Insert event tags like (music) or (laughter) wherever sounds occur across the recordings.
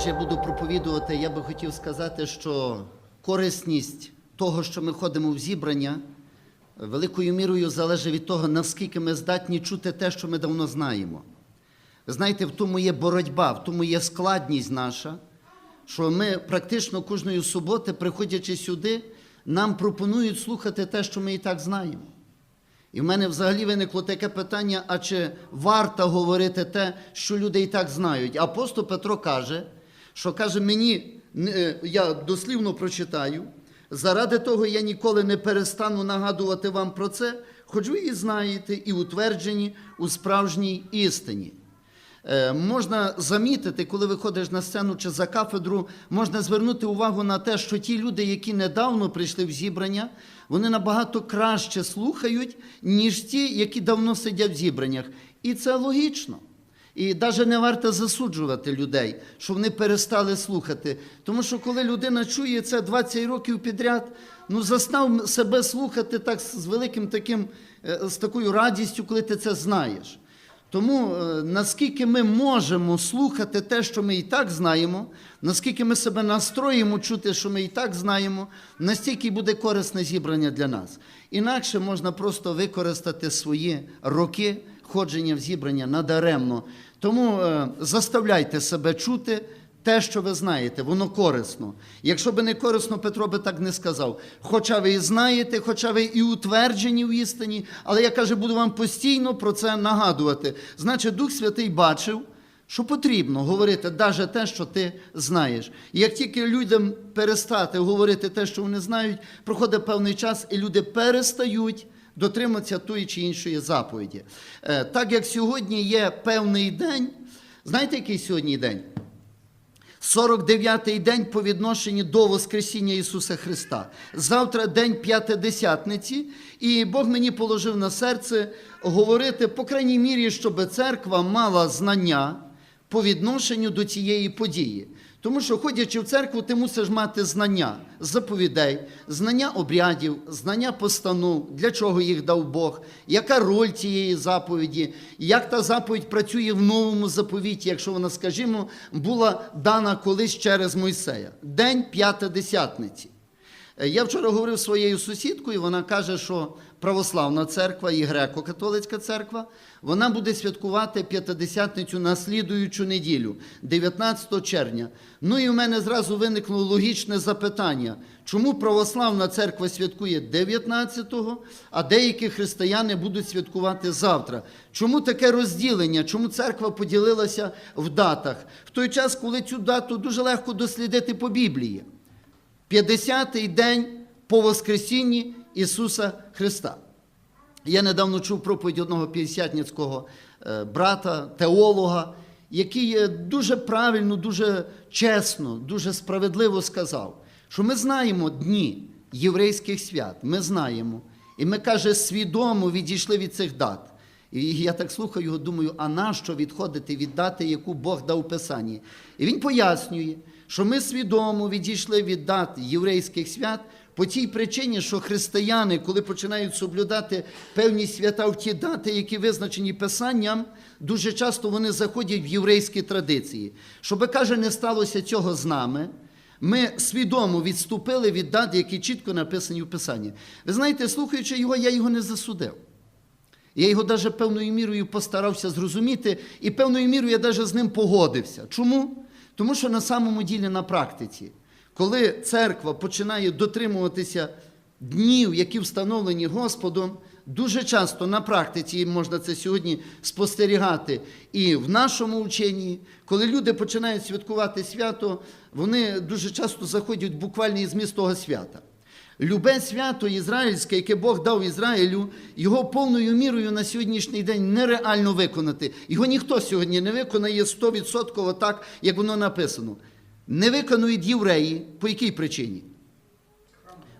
ніж я буду проповідувати, я би хотів сказати, що корисність того, що ми ходимо в зібрання, великою мірою залежить від того, наскільки ми здатні чути те, що ми давно знаємо. Знаєте, в тому є боротьба, в тому є складність наша, що ми практично кожної суботи, приходячи сюди, нам пропонують слухати те, що ми і так знаємо. І в мене взагалі виникло таке питання: а чи варто говорити те, що люди і так знають? Апостол Петро каже, що каже мені, е, я дослівно прочитаю, заради того я ніколи не перестану нагадувати вам про це, хоч ви і знаєте, і утверджені у справжній істині. Е, Можна замітити, коли виходиш на сцену чи за кафедру, можна звернути увагу на те, що ті люди, які недавно прийшли в зібрання, вони набагато краще слухають, ніж ті, які давно сидять в зібраннях. І це логічно. І навіть не варто засуджувати людей, що вони перестали слухати. Тому що коли людина чує це 20 років підряд, ну застав себе слухати так з великим таким, е, з такою радістю, коли ти це знаєш. Тому е, наскільки ми можемо слухати те, що ми і так знаємо, наскільки ми себе настроїмо чути, що ми і так знаємо, настільки буде корисне зібрання для нас. Інакше можна просто використати свої роки ходження в зібрання надаремно. Тому е, заставляйте себе чути. Те, що ви знаєте, воно корисно. Якщо би не корисно, Петро би так не сказав. Хоча ви і знаєте, хоча ви і утверджені в істині, але я каже, буду вам постійно про це нагадувати. Значить, Дух Святий бачив, що потрібно говорити навіть те, що ти знаєш. І як тільки людям перестати говорити те, що вони знають, проходить певний час, і люди перестають дотриматися тої чи іншої заповіді. Е, Так як сьогодні є певний день, знаєте, який сьогодні день? 49-й день по відношенню до Воскресіння Ісуса Христа. Завтра день п'ятидесятниці, і Бог мені положив на серце говорити, по крайній мірі, щоб церква мала знання по відношенню до цієї події. Тому що, ходячи в церкву, ти мусиш мати знання заповідей, знання обрядів, знання постанов, для чого їх дав Бог, яка роль цієї заповіді, як та заповідь працює в новому заповіті, якщо вона, скажімо, була дана колись через Мойсея. День п'ятидесятниці. Е, Я вчора говорив зі своєю сусідкою, вона каже, що православна церква і греко-католицька церква, вона буде святкувати п'ятидесятницю на слідуючу неділю, 19 червня. Ну і в мене зразу виникло логічне запитання, чому православна церква святкує 19-го, а деякі християни будуть святкувати завтра. Чому таке розділення? Чому церква поділилася в датах? В той час, коли цю дату дуже легко дослідити по Біблії. 50-й день по Воскресінні Ісуса Христа. Я недавно чув проповідь одного п'ятдесятницького е, брата, теолога, який е, дуже правильно, дуже чесно, дуже справедливо сказав, що ми знаємо дні єврейських свят, ми знаємо. І ми, каже, свідомо відійшли від цих дат. І я так слухаю його, думаю, а нащо відходити від дати, яку Бог дав у Писанні? І він пояснює, що ми свідомо відійшли від дат єврейських свят по тій причині, що християни, коли починають соблюдати певні свята в ті дати, які визначені Писанням, дуже часто вони заходять в єврейські традиції. Щоби, каже, не сталося цього з нами, ми свідомо відступили від дат, які чітко написані в Писанні. Ви знаєте, слухаючи його, я його не засудив. Я його навіть певною мірою постарався зрозуміти, і певною мірою я навіть з ним погодився. Чому? Тому що на самому ділі на практиці, коли церква починає дотримуватися днів, які встановлені Господом, дуже часто на практиці можна це сьогодні спостерігати. І в нашому ученні, коли люди починають святкувати свято, вони дуже часто заходять буквально із зміст того свята. Любе свято ізраїльське, яке Бог дав Ізраїлю, його повною мірою на сьогоднішній день нереально виконати. Його ніхто сьогодні не виконає 100% так, як воно написано. Не виконують євреї. По якій причині?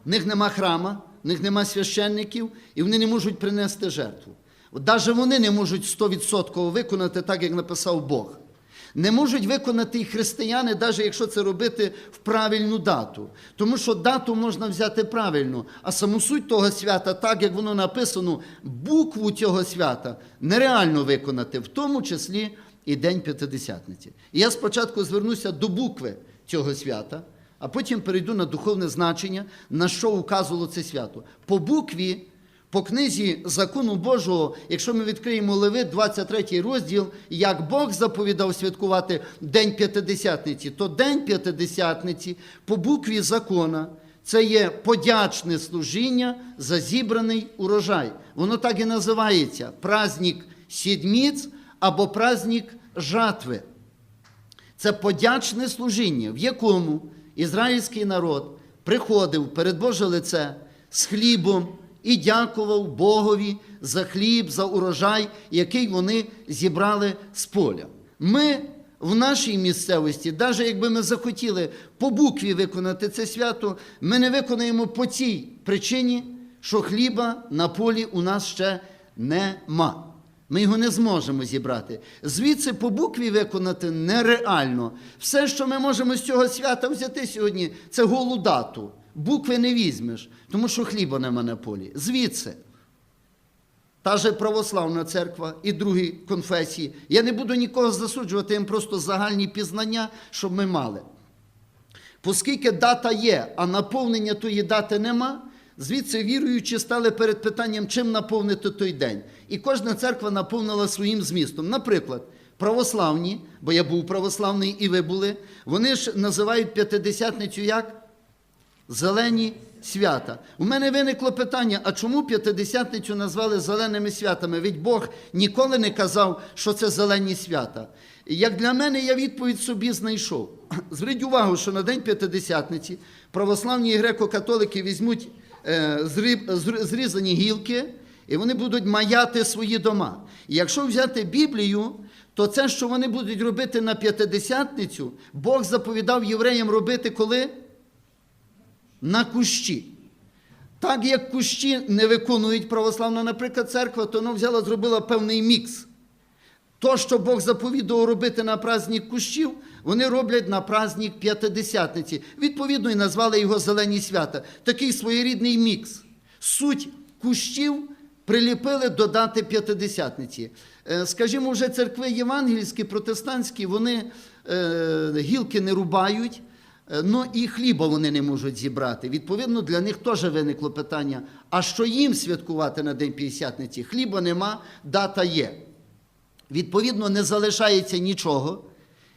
В них нема храма, в них нема священників, і вони не можуть принести жертву. Навіть вони не можуть 100% виконати так, як написав Бог. Не можуть виконати і християни, навіть якщо це робити в правильну дату. Тому що дату можна взяти правильно, а саму суть того свята, так як воно написано, букву цього свята нереально виконати, в тому числі і День П'ятидесятниці. І я спочатку звернуся до букви цього свята, а потім перейду на духовне значення, на що указувало це свято. По букві, по книзі закону Божого, якщо ми відкриємо Левит, 23 розділ, як Бог заповідав святкувати День П'ятидесятниці, то День П'ятидесятниці по букві закона це є подячне служіння за зібраний урожай. Воно так і називається праздник сідміць або праздник жатви. Це подячне служіння, в якому ізраїльський народ приходив перед Боже лице з хлібом і дякував Богові за хліб, за урожай, який вони зібрали з поля. Ми в нашій місцевості, навіть якби ми захотіли по букві виконати це свято, ми не виконаємо по цій причині, що хліба на полі у нас ще нема. Ми його не зможемо зібрати. Звідси по букві виконати нереально. Все, що ми можемо з цього свята взяти сьогодні, це голу дату. Букви не візьмеш, тому що хліба нема на полі. Звідси. Та же православна церква і другі конфесії. Я не буду нікого засуджувати, їм просто загальні пізнання, щоб ми мали. Оскільки дата є, а наповнення тої дати нема, звідси віруючі стали перед питанням, чим наповнити той день. І кожна церква наповнила своїм змістом. Наприклад, православні, бо я був православний і ви були, вони ж називають п'ятидесятницю як? Зелені свята. У мене виникло питання: а чому п'ятидесятницю назвали зеленими святами? Ведь Бог ніколи не казав, що це зелені свята. Як для мене, я відповідь собі знайшов. (clears throat) Зверніть увагу, що на День П'ятидесятниці православні греко-католики візьмуть е, зрізані гілки, і вони будуть маяти свої дома. І якщо взяти Біблію, то це, що вони будуть робити на п'ятидесятницю, Бог заповідав євреям робити коли? На кущі. Так як кущі не виконують православна, наприклад, церква, то вона взяла, зробила певний мікс. То, що Бог заповідував робити на праздник кущів, вони роблять на праздник п'ятидесятниці. Відповідно, і назвали його Зелені свята. Такий своєрідний мікс. Суть кущів приліпили до дати п'ятидесятниці. Е, Скажімо, вже церкви євангельські, протестантські, вони е, гілки не рубають. Е, Ну і хліба вони не можуть зібрати. Відповідно, для них теж виникло питання: а що їм святкувати на День П'ятдесятниці? Хліба нема, дата є. Відповідно, не залишається нічого,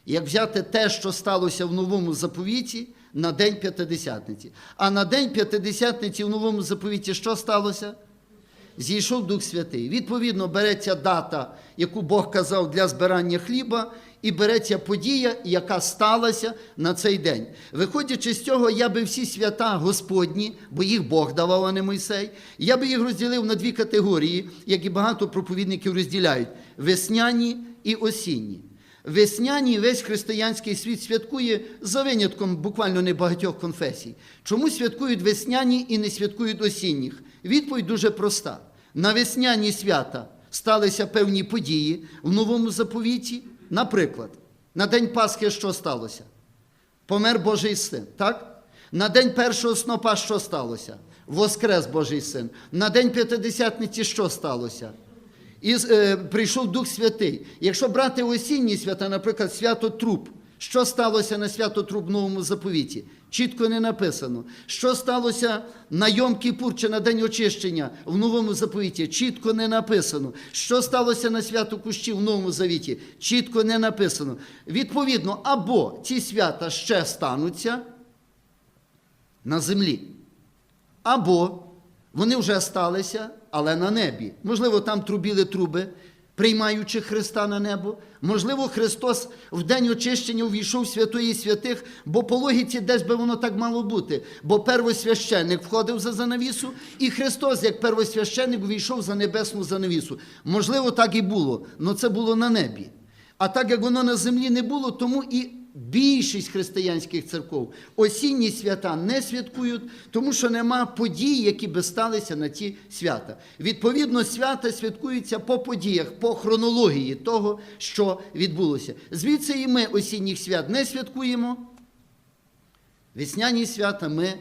як взяти те, що сталося в новому заповіті на День П'ятидесятниці. А на День П'ятидесятниці в новому заповіті що сталося? Зійшов Дух Святий. Відповідно, береться дата, яку Бог казав для збирання хліба, і береться подія, яка сталася на цей день. Виходячи з цього, я би всі свята Господні, бо їх Бог давав, а не Мойсей, я би їх розділив на дві категорії, як і багато проповідників розділяють: весняні і осінні. Весняні весь християнський світ святкує за винятком буквально небагатьох конфесій. Чому святкують весняні і не святкують осінніх? Відповідь дуже проста. На весняні свята сталися певні події в новому заповіті. Наприклад, на День Пасхи що сталося? Помер Божий син, так? На день першого снопа що сталося? Воскрес Божий син. На день п'ятидесятниці що сталося? І е, прийшов Дух Святий. Якщо брати осінні свята, наприклад, свято Труб, що сталося на свято Труб в новому заповіті? Чітко не написано. Що сталося на Йом Кіпур чи на День очищення в новому заповіті? Чітко не написано. Що сталося на свято кущів в новому завіті? Чітко не написано. Відповідно, або ці свята ще стануться на землі. Або вони вже сталися, але на небі. Можливо, там трубіли труби, приймаючи Христа на небо. Можливо, Христос в день очищення увійшов святої святих, бо по логіці десь би воно так мало бути. Бо первосвященник входив за занавісу, і Христос, як первосвященник, увійшов за небесну занавісу. Можливо, так і було, але це було на небі. А так як воно на землі не було, тому і більшість християнських церков осінні свята не святкують, тому що нема подій, які би сталися на ті свята. Відповідно, свята святкуються по подіях, по хронології того, що відбулося. Звідси і ми осінніх свят не святкуємо. Весняні свята ми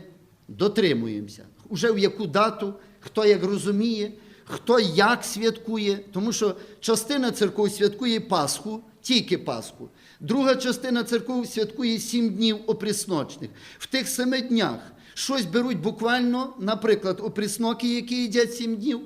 дотримуємося. Уже в яку дату, хто як розуміє, хто як святкує, тому що частина церков святкує Пасху тільки Пасху. Друга частина церков святкує сім днів опрісночних. В тих семи днях щось беруть буквально, наприклад, опрісноки, які їдять сім днів,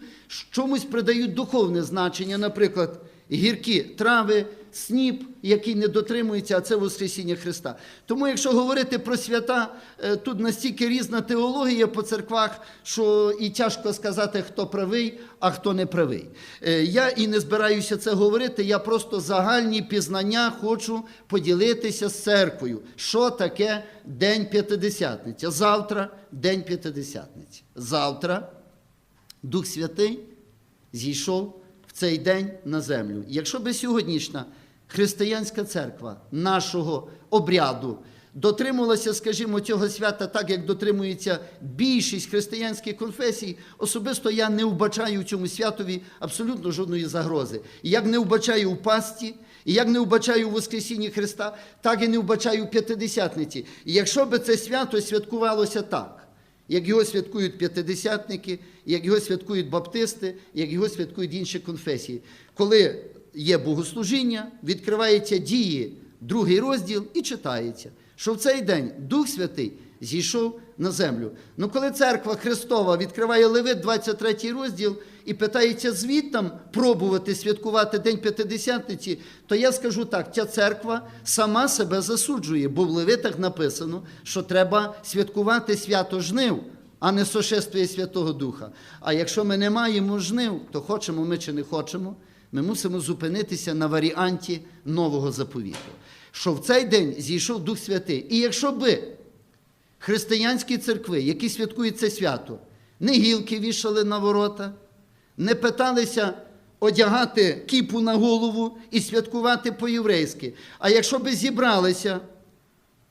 чомусь придають духовне значення, наприклад, гіркі трави, сніп, який не дотримується, а це Воскресіння Христа. Тому, якщо говорити про свята, е, тут настільки різна теологія по церквах, що і тяжко сказати, хто правий, а хто не правий. Е, Я і не збираюся це говорити, я просто загальні пізнання хочу поділитися з церквою. Що таке День П'ятидесятниці? Завтра День П'ятидесятниці. Завтра Дух Святий зійшов цей день на землю. Якщо би сьогоднішня християнська церква нашого обряду дотримувалася, скажімо, цього свята так, як дотримується більшість християнських конфесій, особисто я не вбачаю цьому святові абсолютно жодної загрози. Як не вбачаю у пасті, і як не вбачаю Воскресінні Христа, так і не вбачаю П'ятидесятниці. І якщо би це свято святкувалося так, як його святкують п'ятидесятники, як його святкують баптисти, як його святкують інші конфесії. Коли є богослужіння, відкриваються дії, другий розділ і читається, що в цей день Дух Святий зійшов на землю. Ну, коли церква Христова відкриває Левит, 23 розділ, і питається звідтам пробувати святкувати День П'ятидесятниці, то я скажу так: ця церква сама себе засуджує, бо в Левитах написано, що треба святкувати свято жнив, а не сошествує Святого Духа. А якщо ми не маємо жнив, то хочемо ми чи не хочемо, ми мусимо зупинитися на варіанті нового заповіту. Що в цей день зійшов Дух Святий. І якщо би християнські церкви, які святкують це свято, не гілки вішали на ворота, не питалися одягати кіпу на голову і святкувати по-єврейськи. А якщо би зібралися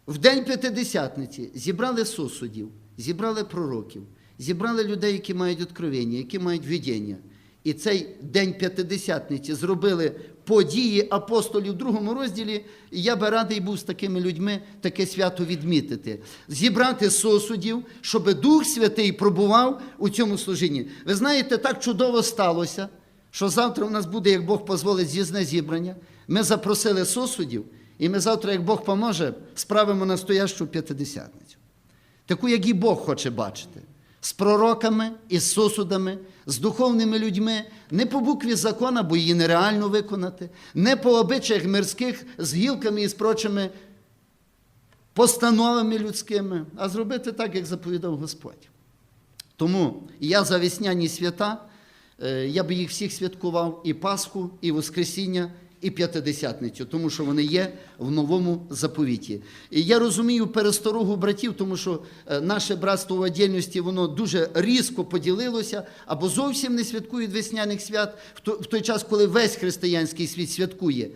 в день П'ятидесятниці, зібрали сусудів, зібрали пророків, зібрали людей, які мають откровення, які мають видіння. І цей день П'ятидесятниці зробили події апостолів в другому розділі. І я би радий був з такими людьми таке свято відмітити. Зібрати сосудів, щоб Дух Святий пробував у цьому служінні. Ви знаєте, так чудово сталося, що завтра у нас буде, як Бог дозволить, з'їзне зібрання. Ми запросили сосудів, і ми завтра, як Бог поможе, справимо настоящу п'ятидесятницю. Таку, як і Бог хоче бачити. З пророками, із сосудами, з духовними людьми, не по букві закона, бо її нереально виконати, не по обичаях мирських з гілками і з прочими постановами людськими, а зробити так, як заповідав Господь. Тому я за весняні свята, е, я би їх всіх святкував і Пасху, і Воскресіння, і П'ятидесятницю, тому що вони є в новому заповіті. І я розумію пересторогу братів, тому що е, наше братство в отдільності, воно дуже різко поділилося, або зовсім не святкують весняних свят в той час, коли весь християнський світ святкує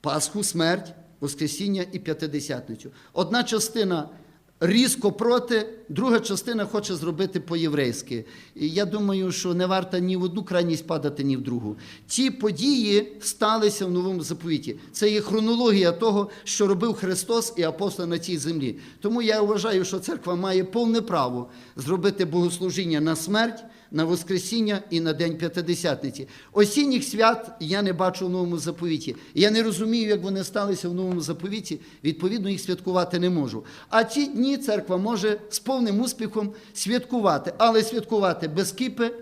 Пасху, смерть, Воскресіння і П'ятидесятницю. Одна частина різко проти, друга частина хоче зробити по-єврейськи. І я думаю, що не варто ні в одну крайність падати, ні в другу. Ці події сталися в новому заповіті. Це є хронологія того, що робив Христос і апостол на цій землі. Тому я вважаю, що церква має повне право зробити богослужіння на смерть на Воскресіння і на День П'ятидесятниці. Осінніх свят я не бачу в новому заповіті. Я не розумію, як вони сталися в новому заповіті, відповідно, їх святкувати не можу. А ці дні церква може з повним успіхом святкувати, але святкувати без кіпи,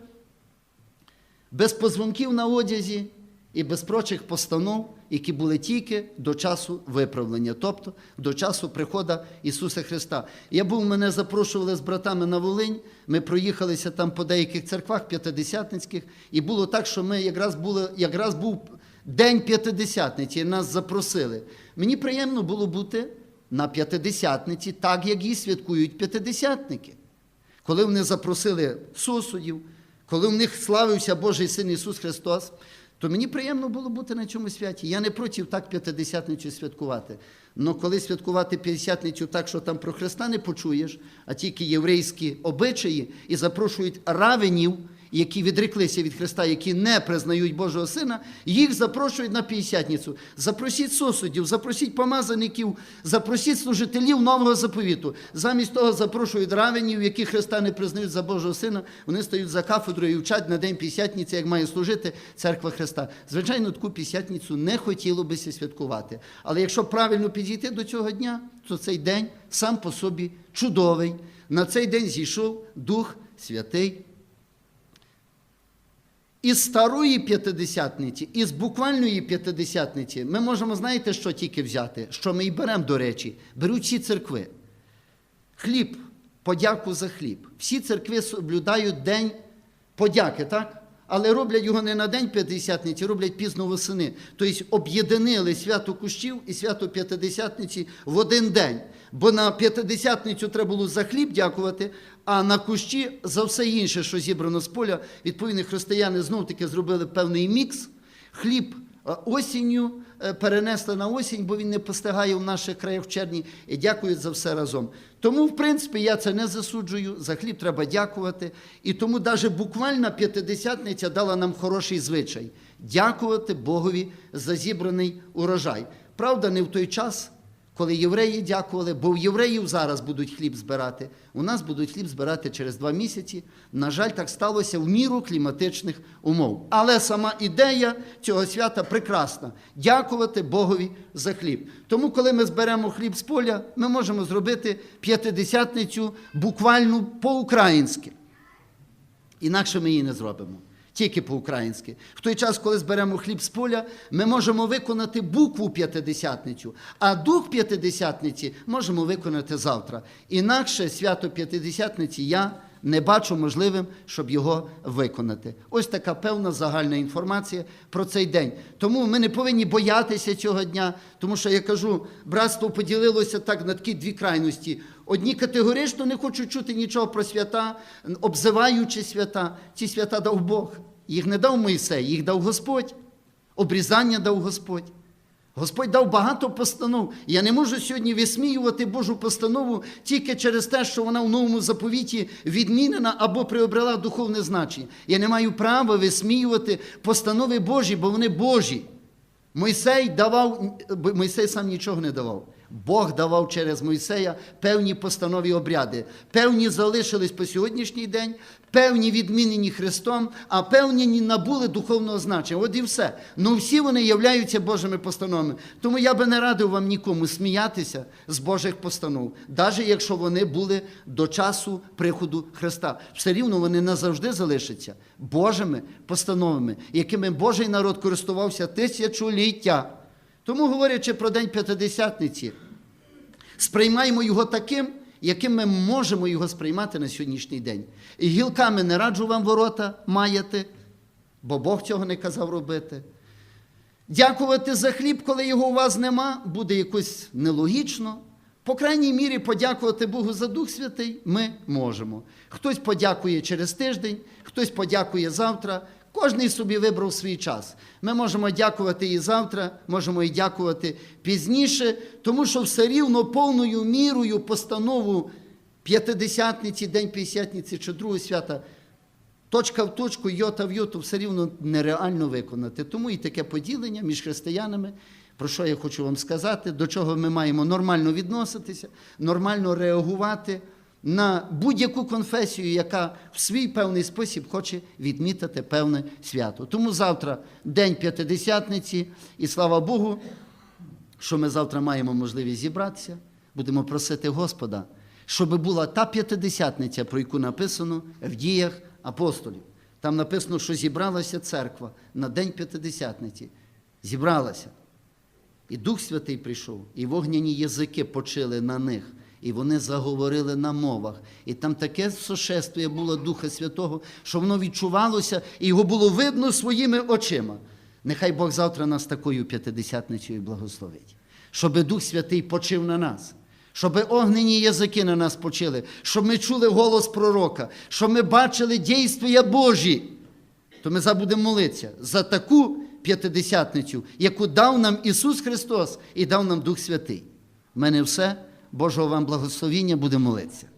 без позвонків на одязі і без прочих постанов, які були тільки до часу виправлення, тобто до часу приходу Ісуса Христа. Я був, мене запрошували з братами на Волинь, ми проїхалися там по деяких церквах п'ятидесятницьких, і було так, що ми якраз були, якраз був День П'ятидесятниці, і нас запросили. Мені приємно було бути на п'ятидесятниці, так як і святкують п'ятидесятники. Коли вони запросили сусудів, коли в них славився Божий Син Ісус Христос, то мені приємно було бути на цьому святі. Я не проти так п'ятидесятницю святкувати. Але коли святкувати п'ятдесятницю так, що там про Христа не почуєш, а тільки єврейські обичаї, і запрошують равенів які відреклися від Христа, які не признають Божого Сина, їх запрошують на п'ятдесятницю. Запросіть сосудів, запросіть помазаників, запросіть служителів нового заповіту. Замість того запрошують равенів, які Христа не признають за Божого Сина. Вони стають за кафедрою і вчать на день п'ятдесятниці, як має служити церква Христа. Звичайно, таку п'ятдесятницю не хотіло би святкувати. Але якщо правильно підійти до цього дня, то цей день сам по собі чудовий. На цей день зійшов Дух Святий. Із старої п'ятидесятниці, із буквальної п'ятидесятниці ми можемо, знаєте, що тільки взяти, що ми і беремо, до речі, беруть всі церкви. Хліб, подяку за хліб. Всі церкви соблюдають день подяки, так? Але роблять його не на день п'ятдесятниці, роблять пізно восени. Тобто об'єднали свято кущів і свято п'ятидесятниці в один день. Бо на п'ятидесятницю треба було за хліб дякувати, а на кущі за все інше, що зібрано з поля. Відповідно, християни знов таки зробили певний мікс. Хліб е, осінню е, перенесли на осінь, бо він не постигає в наших краях в червні, і дякують за все разом. Тому, в принципі, я це не засуджую. За хліб треба дякувати. І тому навіть буквальна п'ятидесятниця дала нам хороший звичай дякувати Богові за зібраний урожай. Правда, не в той час. Коли євреї дякували, бо в євреїв зараз будуть хліб збирати, у нас будуть хліб збирати через два місяці. На жаль, так сталося в міру кліматичних умов. Але сама ідея цього свята прекрасна дякувати Богові за хліб. Тому, коли ми зберемо хліб з поля, ми можемо зробити п'ятидесятницю буквально по-українськи. Інакше ми її не зробимо. Тільки по-українськи. В той час, коли зберемо хліб з поля, ми можемо виконати букву п'ятидесятницю, а дух п'ятидесятниці можемо виконати завтра. Інакше свято п'ятидесятниці я не бачу можливим, щоб його виконати. Ось така певна загальна інформація про цей день. Тому ми не повинні боятися цього дня, тому що я кажу, братство поділилося так на такі дві крайності. Одні категорично не хочуть чути нічого про свята, обзиваючи свята. Ці свята дав Бог. Їх не дав Мойсей, їх дав Господь. Обрізання дав Господь. Господь дав багато постанов. Я не можу сьогодні висміювати Божу постанову тільки через те, що вона в новому заповіті відмінена або приобрела духовне значення. Я не маю права висміювати постанови Божі, бо вони Божі. Мойсей давав, Мойсей сам нічого не давав. Бог давав через Мойсея певні постанові обряди. Певні залишились по сьогоднішній день, певні відмінені Христом, а певні не набули духовного значення. От і все. Ну всі вони являються Божими постановами. Тому я би не радив вам нікому сміятися з Божих постанов, навіть якщо вони були до часу приходу Христа. Все рівно вони назавжди залишаться Божими постановами, якими Божий народ користувався тисячоліття. Тому, говорячи про День П'ятидесятниці, сприймаємо його таким, яким ми можемо його сприймати на сьогоднішній день. І гілками не раджу вам ворота маяти, бо Бог цього не казав робити. Дякувати за хліб, коли його у вас нема, буде якось нелогічно. По крайній мірі, подякувати Богу за Дух Святий ми можемо. Хтось подякує через тиждень, хтось подякує завтра. Кожний собі вибрав свій час. Ми можемо дякувати і завтра, можемо і дякувати пізніше, тому що все рівно повною мірою постанову п'ятидесятниці, День П'ятдесятниці чи другого свята, точка в точку, йота в йоту все рівно нереально виконати. Тому і таке поділення між християнами, про що я хочу вам сказати, до чого ми маємо нормально відноситися, нормально реагувати на будь-яку конфесію, яка в свій певний спосіб хоче відмітити певне свято. Тому завтра День П'ятидесятниці, і слава Богу, що ми завтра маємо можливість зібратися, будемо просити Господа, щоб була та п'ятидесятниця, про яку написано в діях апостолів. Там написано, що зібралася церква на День П'ятидесятниці. Зібралася. І Дух Святий прийшов, і вогняні язики почили на них, і вони заговорили на мовах. І там таке сошествие було Духа Святого, що воно відчувалося, і його було видно своїми очима. Нехай Бог завтра нас такою п'ятидесятницею благословить, щоб Дух Святий почив на нас. Щоб огнені язики на нас почили, щоб ми чули голос пророка, щоб ми бачили дійства Божі, то ми забудемо молитися за таку п'ятидесятницю, яку дав нам Ісус Христос і дав нам Дух Святий. У мене все. Божого вам благословіння, будемо молитися.